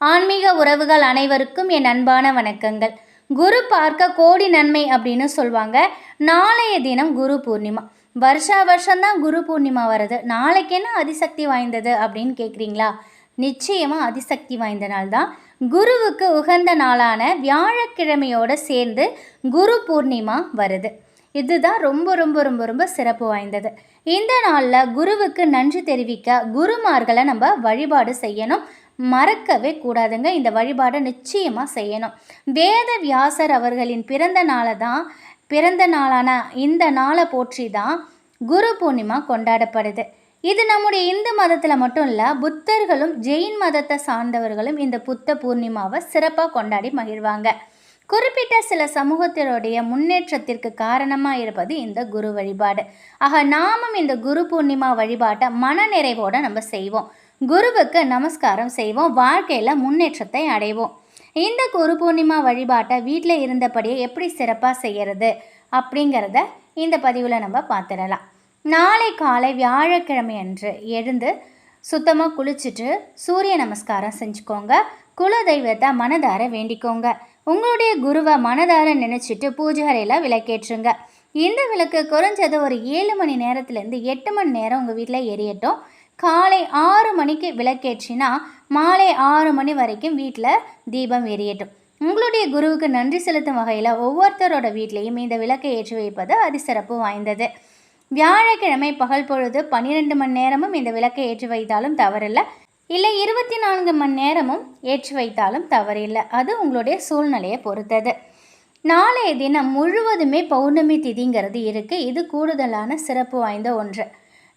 ஆன்மீக உறவுகள் அனைவருக்கும் என் அன்பான வணக்கங்கள். குரு பார்க்க கோடி நன்மை அப்படின்னு சொல்லுவாங்க நாளைய தினம் குரு பூர்ணிமா. வருஷா வருஷம்தான் குரு பூர்ணிமா வருது நாளைக்கு என்ன அதிசக்தி வாய்ந்தது அப்படின்னு கேட்குறீங்களா நிச்சயமாக அதிசக்தி வாய்ந்த நாள் தான். குருவுக்கு உகந்த நாளான வியாழக்கிழமையோடு சேர்ந்து குரு பூர்ணிமா வருது. இதுதான் ரொம்ப ரொம்ப ரொம்ப ரொம்ப சிறப்பு வாய்ந்தது. இந்த நாளில் குருவுக்கு நன்றி தெரிவிக்க குருமார்களை நம்ம வழிபாடு செய்யணும். மறக்கவே கூடாதுங்க. இந்த வழிபாடை நிச்சயமாக செய்யணும். வேத வியாசர் அவர்களின் பிறந்த நாளை தான் பிறந்த நாளான இந்த நாளை போற்றி தான் குரு பூர்ணிமா கொண்டாடப்படுது. இது நம்முடைய இந்து மதத்தில் மட்டும் இல்லை புத்தர்களும் ஜெயின் மதத்தை சார்ந்தவர்களும் இந்த புத்த பூர்ணிமாவை சிறப்பாக கொண்டாடி மகிழ்வாங்க. குறிப்பிட்ட சில சமூகத்தினுடைய முன்னேற்றத்திற்கு காரணமாக இருப்பது இந்த குரு வழிபாடு. ஆக நாமும் இந்த குரு பூர்ணிமா வழிபாட்டை மன நிறைவோடு நம்ம செய்வோம். குருவுக்கு நமஸ்காரம் செய்வோம் வாழ்க்கையில் முன்னேற்றத்தை அடைவோம். இந்த குரு பூர்ணிமா வழிபாட்டை வீட்டில் இருந்தபடியே எப்படி சிறப்பாக செய்கிறது அப்படிங்கிறத இந்த பதிவில் நம்ம பார்த்துடலாம். நாளை காலை வியாழக்கிழமை அன்று எழுந்து சுத்தமாக குளிச்சுட்டு சூரிய நமஸ்காரம் செஞ்சுக்கோங்க. குல தெய்வத்தை மனதார வேண்டிக்கோங்க. உங்களுடைய குருவை மனதார நினச்சிட்டு பூஜை அறையில் விளக்கேற்றுங்க. இந்த விளக்கு குறைஞ்சது ஒரு ஏழு மணி நேரத்துலேருந்து எட்டு மணி நேரம் உங்கள் வீட்டில் எரியட்டும். காலை ஆறு மணிக்கு விளக்கேற்றினா மாலை ஆறு மணி வரைக்கும் வீட்டில் தீபம் எரியட்டும் உங்களுடைய குருவுக்கு நன்றி செலுத்தும் வகையில் ஒவ்வொருத்தரோட வீட்லேயும் இந்த விளக்கை ஏற்றி வைப்பது அதிசிறப்பு வாய்ந்தது. வியாழக்கிழமை பகல் பொழுது பன்னிரெண்டு மணி நேரமும் இந்த விளக்கை ஏற்றி வைத்தாலும் தவறில்லை. இல்லை இருபத்தி நான்கு மணி நேரமும் ஏற்றி வைத்தாலும் தவறில்லை. அது உங்களுடைய சூழ்நிலையை பொறுத்தது. நாளைய தினம் முழுவதுமே பௌர்ணமி திதிங்கிறது இருக்குது இது கூடுதலான சிறப்பு வாய்ந்த ஒன்று.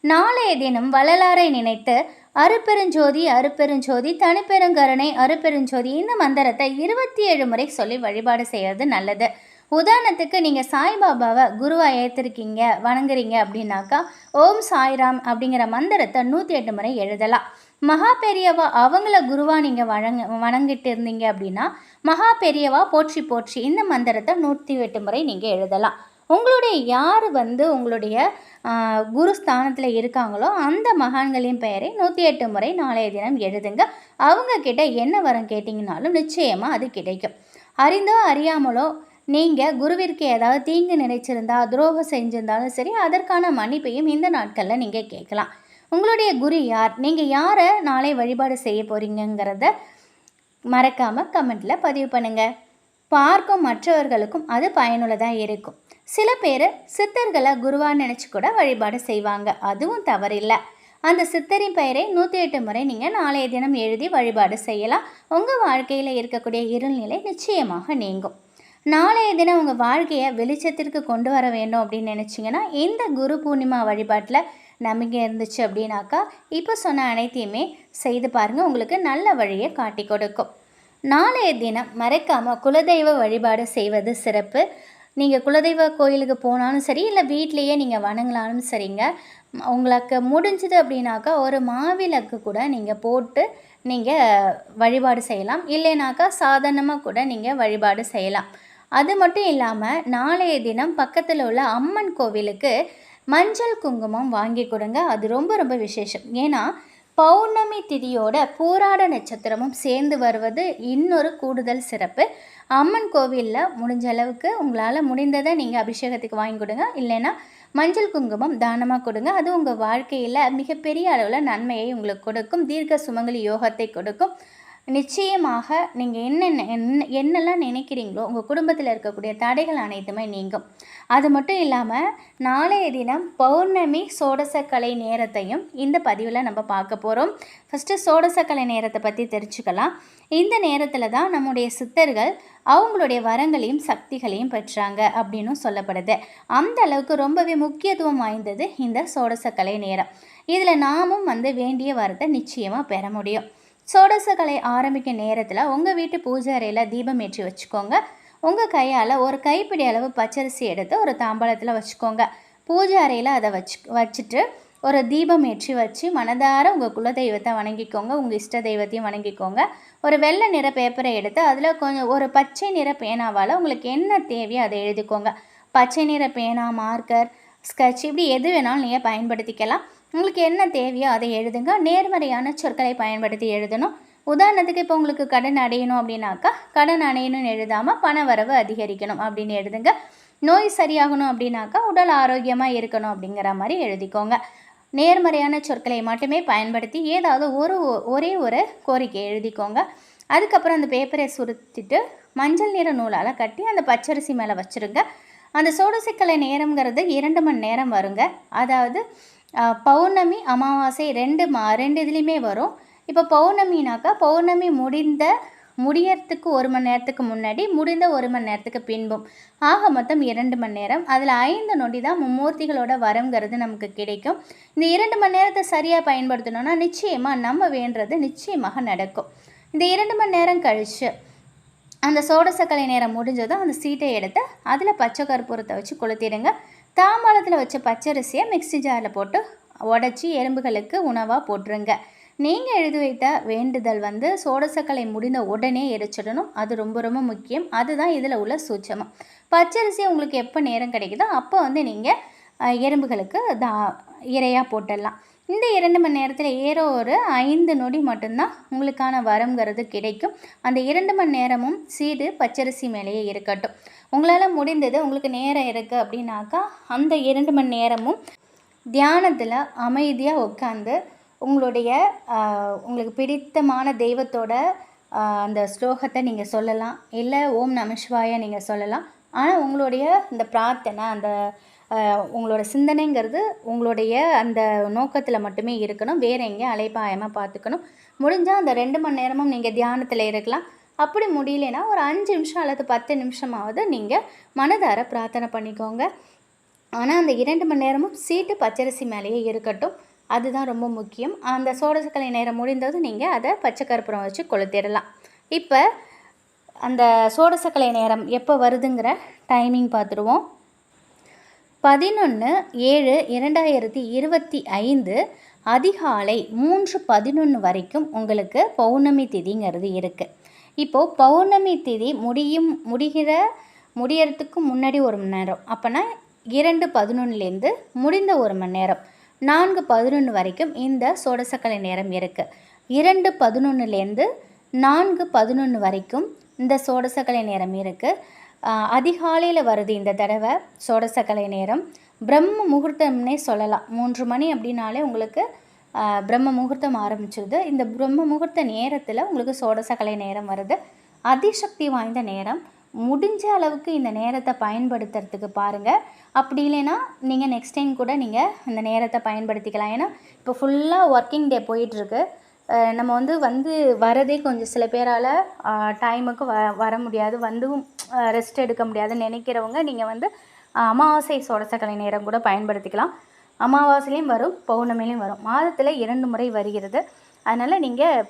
நாளைய தினம் வள்ளலாரை நினைத்து அருப்பெருஞ்சோதி அருப்பெருஞ்சோதி தனிப்பெருங்கருணை அருப்பெருஞ்சோதி இந்த மந்திரத்தை இருபத்தி ஏழு முறை சொல்லி வழிபாடு செய்கிறது நல்லது. உதாரணத்துக்கு நீங்கள் சாய்பாபாவை குருவாக ஏற்றிருக்கீங்க வணங்குறீங்க அப்படின்னாக்கா ஓம் சாய்ராம் அப்படிங்கிற மந்திரத்தை நூற்றி எட்டு முறை எழுதலாம். மகா பெரியவா அவங்கள குருவா நீங்கள் வழங்க வணங்கிட்டு இருந்தீங்க அப்படின்னா மகா பெரியவா போற்றி போற்றி இந்த மந்திரத்தை நூற்றி எட்டு முறை நீங்கள் எழுதலாம். உங்களுடைய யார் வந்து உங்களுடைய குரு ஸ்தானத்தில் இருக்காங்களோ அந்த மகான்களின் பெயரை நூற்றி எட்டு முறை நாளைய தினம் எழுதுங்க. அவங்கக்கிட்ட என்ன வரம் கேட்டிங்கனாலும் நிச்சயமாக அது கிடைக்கும். அறிந்தோ அறியாமலோ நீங்கள் குருவிற்கு ஏதாவது தீங்கு நினைச்சிருந்தா துரோகம் செஞ்சிருந்தாலும் சரி அதற்கான மன்னிப்பையும் இந்த நாட்களில் நீங்கள் கேட்கலாம். உங்களுடைய குரு யார்? நீங்கள் யாரை நாளை வழிபாடு செய்ய போகிறீங்கிறத மறக்காமல் கமெண்ட்டில் பதிவு பண்ணுங்கள் பார்க்கும் மற்றவர்களுக்கும் அது பயனுள்ளதாக இருக்கும். சில பேர் சித்தர்களை குருவாக நினச்சி கூட வழிபாடு செய்வாங்க. அதுவும் தவறில்லை. அந்த சித்தரின் பெயரை நூற்றி எட்டு முறை நீங்கள் நாளைய தினம் எழுதி வழிபாடு செய்யலாம். உங்கள் வாழ்க்கையில் இருக்கக்கூடிய இருள்நிலை நிச்சயமாக நீங்கும். நாளைய தினம் உங்கள் வாழ்க்கையை வெளிச்சத்திற்கு கொண்டு வர வேண்டும் அப்படின்னு நினச்சிங்கன்னா இந்த குரு பூர்ணிமா வழிபாட்டில் நம்பிக்கை இருந்துச்சு அப்படின்னாக்கா இப்போ சொன்ன அனைத்தையுமே செய்து பாருங்கள் உங்களுக்கு நல்ல வழியை காட்டி கொடுக்கும். நாளைய தினம் மறக்காமல் குலதெய்வ வழிபாடு செய்வது சிறப்பு. நீங்கள் குலதெய்வ கோயிலுக்கு போனாலும் சரி இல்லை வீட்லேயே நீங்கள் வணங்கலாலும் சரிங்க. உங்களுக்கு முடிஞ்சது அப்படின்னாக்கா ஒரு மாவிளக்கு கூட நீங்கள் போட்டு நீங்கள் வழிபாடு செய்யலாம். இல்லைனாக்கா சாதாரணமாக கூட நீங்கள் வழிபாடு செய்யலாம். அது மட்டும் இல்லாமல் நாளைய தினம் பக்கத்தில் உள்ள அம்மன் கோவிலுக்கு மஞ்சள் குங்குமம் வாங்கி கொடுங்க. அது ரொம்ப ரொம்ப விசேஷம். ஏன்னா பௌர்ணமி திதியோட பூராட நட்சத்திரமும் சேர்ந்து வருவது இன்னொரு கூடுதல் சிறப்பு. அம்மன் கோவிலில் முடிஞ்ச அளவுக்கு உங்களால் முடிந்ததை நீங்கள் அபிஷேகத்துக்கு வாங்கி கொடுங்க. இல்லைன்னா மஞ்சள் குங்குமம் தானமாக கொடுங்க. அது உங்கள் வாழ்க்கையில் மிகப்பெரிய அளவில் நன்மையை உங்களுக்கு கொடுக்கும். தீர்க்க சுமங்கலி யோகத்தை கொடுக்கும். நிச்சயமாக நீங்கள் என்னென்ன என்ன என்னெல்லாம் நினைக்கிறீங்களோ உங்கள் குடும்பத்தில் இருக்கக்கூடிய தடைகள் அனைத்துமே நீங்கும். அது மட்டும் இல்லாமல் நாளைய தினம் பௌர்ணமி சோடசக்கலை நேரத்தையும் இந்த பதிவில் நம்ம பார்க்க போகிறோம் ஃபஸ்ட்டு சோடசக்கலை நேரத்தை பற்றி தெரிஞ்சுக்கலாம். இந்த நேரத்தில் தான் நம்முடைய சித்தர்கள் அவங்களுடைய வரங்களையும் சக்திகளையும் பெற்றாங்க அப்படின்னும் சொல்லப்படுது. அந்த அளவுக்கு ரொம்பவே முக்கியத்துவம் வாய்ந்தது இந்த சோடசக்கலை நேரம். இதில் நாமும் வந்து வேண்டிய வரத்தை நிச்சயமாக பெற முடியும். சோடசக்கலை ஆரம்பிக்க நேரத்தில் உங்கள் வீட்டு பூஜை அறையில் தீபம் ஏற்றி வச்சுக்கோங்க. உங்கள் கையால் ஒரு கைப்பிடி அளவு பச்சரிசி எடுத்து ஒரு தாம்பாளத்தில் வச்சுக்கோங்க. பூஜை அறையில் அதை வச்சு வச்சுட்டு ஒரு தீபம் ஏற்றி வச்சு மனதார உங்கள் குலதெய்வத்தை வணங்கிக்கோங்க. உங்கள் இஷ்ட தெய்வத்தையும் வணங்கிக்கோங்க. ஒரு வெள்ளை நிற பேப்பரை எடுத்து அதில் கொஞ்சம் ஒரு பச்சை நிற பேனாவால் உங்களுக்கு என்ன தேவையோ அதை எழுதிக்கோங்க. பச்சை நிற பேனா மார்க்கர் ஸ்கெட்ச் இப்படி எது வேணாலும் நீங்கள் பயன்படுத்திக்கலாம். உங்களுக்கு என்ன தேவையோ அதை எழுதுங்க. நேர்மறையான சொற்களை பயன்படுத்தி எழுதணும். உதாரணத்துக்கு இப்போ உங்களுக்கு கடன் அடையணும் அப்படின்னாக்கா கடன் அடையணும்னு எழுதாமல் பண வரவு அதிகரிக்கணும் அப்படின்னு எழுதுங்க. நோய் சரியாகணும் அப்படின்னாக்கா உடல் ஆரோக்கியமாக இருக்கணும் அப்படிங்கிற மாதிரி எழுதிக்கோங்க. நேர்மறையான சொற்களை மட்டுமே பயன்படுத்தி ஏதாவது ஒரு ஒரே ஒரு கோரிக்கை எழுதிக்கோங்க. அதுக்கப்புறம் அந்த பேப்பரை சுருத்திட்டு மஞ்சள் நிற நூலால் கட்டி அந்த பச்சரிசி மேலே வச்சுருங்க. அந்த சோடசிக்கலை நேரங்கிறது இரண்டு மணி நேரம் வருங்க. அதாவது பௌர்ணமி அமாவாசை ரெண்டு மா ரெண்டு இதுலேயுமே வரும். இப்போ பௌர்ணமினாக்கா பௌர்ணமி முடிந்த முடியறதுக்கு ஒரு மணி நேரத்துக்கு முன்னாடி முடிந்த ஒரு மணி நேரத்துக்கு பின்பும். ஆக மொத்தம் இரண்டு மணி நேரம். அதில் ஐந்து நொடி தான் மும்மூர்த்திகளோட வரங்கிறது நமக்கு கிடைக்கும். இந்த இரண்டு மணி நேரத்தை சரியாக பயன்படுத்தணும்னா நிச்சயமாக நம்ம வேண்டுறது நிச்சயமாக நடக்கும். இந்த இரண்டு மணி நேரம் கழிச்சு அந்த சோடசக்கலை நேரம் முடிஞ்சதும் அந்த சீட்டை எடுத்து அதில் பச்சை கற்பூரத்தை வச்சு கொளுத்திடுங்க. தாம்பாளத்தில் வச்ச பச்சரிசியை மிக்ஸி ஜாரில் போட்டு உடச்சி எறும்புகளுக்கு உணவாக போட்டுருங்க. நீங்கள் எழுதி வைத்த வேண்டுதல் வந்து சோடசக்கலை முடிந்த உடனே எரிச்சிடணும். அது ரொம்ப ரொம்ப முக்கியம். அதுதான் இதில் உள்ள சூட்சமம். பச்சரிசி உங்களுக்கு எப்போ நேரம் கிடைக்குதோ அப்போ வந்து நீங்கள் எறும்புகளுக்கு தா இரையாக போட்டுடலாம். இந்த இரண்டு மணி நேரத்தில் ஏறோ ஒரு ஐந்து நொடி மட்டும்தான் உங்களுக்கான வரம்ங்கிறது கிடைக்கும். அந்த இரண்டு மணி நேரமும் சீடு பச்சரிசி மேலேயே இருக்கட்டும். உங்களால் முடிந்தது உங்களுக்கு நேரம் இருக்குது அப்படின்னாக்கா அந்த இரண்டு மணி நேரமும் தியானத்தில் அமைதியாக உட்காந்து உங்களுடைய உங்களுக்கு பிடித்தமான தெய்வத்தோட அந்த ஸ்லோகத்தை நீங்கள் சொல்லலாம். இல்லை ஓம் நமசிவாய நீங்கள் சொல்லலாம். ஆனால் உங்களுடைய இந்த பிரார்த்தனை அந்த உங்களோட சிந்தனைங்கிறது உங்களுடைய அந்த நோக்கத்தில் மட்டுமே இருக்கணும். வேறு எங்கேயும் அலைப்பாயமாக பார்த்துக்கணும் முடிஞ்சால் அந்த ரெண்டு மணி நேரமும் நீங்கள் தியானத்தில் இருக்கலாம். அப்படி முடியலனா ஒரு அஞ்சு நிமிஷம் அல்லது பத்து நிமிஷமாவது நீங்கள் மனதார பிரார்த்தனை பண்ணிக்கோங்க. ஆனால் அந்த இரண்டு மணி நேரமும் சீட்டு பச்சரிசி மேலேயே இருக்கட்டும். அதுதான் ரொம்ப முக்கியம். அந்த சோடசக்கலை நேரம் முடிந்ததும் நீங்கள் அதை பச்சை கற்பூரம் வச்சு கொளுத்திடலாம். இப்போ அந்த சோடசக்கலை நேரம் எப்போ வருதுங்கிற டைமிங் பார்த்துருவோம் பதினொன்று ஏழு இரண்டாயிரத்தி இருபத்தி ஐந்து அதிகாலை மூன்று பதினொன்று வரைக்கும் உங்களுக்கு பௌர்ணமி திதிங்கிறது இருக்குது இப்போது பௌர்ணமி திதி முடியும் முடிகிற முடியறதுக்கு முன்னாடி ஒரு மணி நேரம். அப்போனா இரண்டு பதினொன்றுலேருந்து முடிந்த ஒரு மணி நேரம். நான்கு பதினொன்று வரைக்கும் இந்த சோடசக்கலை நேரம் இருக்குது இரண்டு பதினொன்றுலேருந்து நான்கு பதினொன்று வரைக்கும் இந்த சோடசக்கலை நேரம் இருக்குது அதிகாலையில் வருது இந்த தடவை சோடசக்கலை நேரம். பிரம்ம முகூர்த்தம்னே சொல்லலாம். மூன்று மணி அப்படின்னாலே உங்களுக்கு பிரம்ம முகூர்த்தம் ஆரம்பிச்சிருது. இந்த பிரம்ம முகூர்த்த நேரத்தில் உங்களுக்கு சோடசக்கலை நேரம் வருது. அதிசக்தி வாய்ந்த நேரம். முடிஞ்ச அளவுக்கு இந்த நேரத்தை பயன்படுத்துறதுக்கு பாருங்கள் அப்படி இல்லைன்னா நீங்கள் நெக்ஸ்ட் டைம் கூட நீங்கள் இந்த நேரத்தை பயன்படுத்திக்கலாம். ஏன்னா இப்போ ஃபுல்லாக ஒர்க்கிங் டே போயிட்டுருக்கு. நம்ம வந்து வந்து வரதே கொஞ்சம் சில பேரால் டைமுக்கு வ வர முடியாது. வந்தும் ரெஸ்ட் எடுக்க முடியாதுன்னு நினைக்கிறவங்க நீங்கள் வந்து அமாவாசை சோடசக்கலை நேரம் கூட பயன்படுத்திக்கலாம். அமாவாசையிலையும் வரும் பௌர்ணமிலையும் வரும். மாதத்தில் இரண்டு முறை வருகிறது. அதனால் நீங்கள்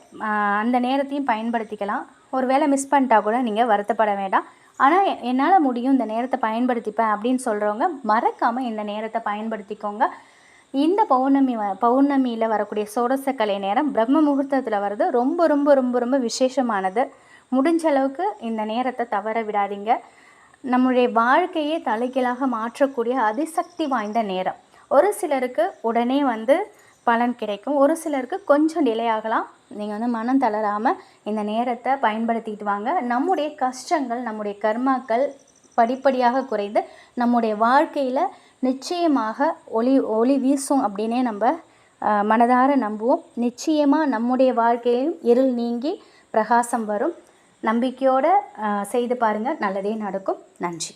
அந்த நேரத்தையும் பயன்படுத்திக்கலாம். ஒரு வேளை மிஸ் பண்ணிட்டா கூட நீங்கள் வருத்தப்பட வேண்டாம். ஆனால் என்னால் முடியும் இந்த நேரத்தை பயன்படுத்திப்பேன் அப்படின்னு சொல்கிறவங்க மறக்காமல் இந்த நேரத்தை பயன்படுத்திக்கோங்க. இந்த பௌர்ணமி வ பௌர்ணமியில் வரக்கூடிய சோடசக்கலை நேரம் பிரம்ம முகூர்த்தத்தில் வர்றது ரொம்ப ரொம்ப ரொம்ப ரொம்ப விசேஷமானது. முடிஞ்ச அளவுக்கு இந்த நேரத்தை தவற விடாதீங்க. நம்முடைய வாழ்க்கையே தலைகீழாக மாற்றக்கூடிய அதிசக்தி வாய்ந்த நேரம். ஒரு சிலருக்கு உடனே வந்து பலன் கிடைக்கும். ஒரு சிலருக்கு கொஞ்சம் டிலே ஆகலாம். நீங்கள் வந்து மனம் தளராமல் இந்த நேரத்தை பயன்படுத்திட்டு வாங்க. நம்முடைய கஷ்டங்கள் நம்முடைய கர்மாக்கள் படிப்படியாக குறைந்து நம்முடைய வாழ்க்கையில் நிச்சயமாக ஒளி ஒளி வீசும் அப்படின்னே நம்ம மனதார நம்புவோம். நிச்சயமாக நம்முடைய வாழ்க்கையிலும் இருள் நீங்கி பிரகாசம் வரும். நம்பிக்கையோடு செய்து பாருங்கள் நல்லதே நடக்கும். நன்றி.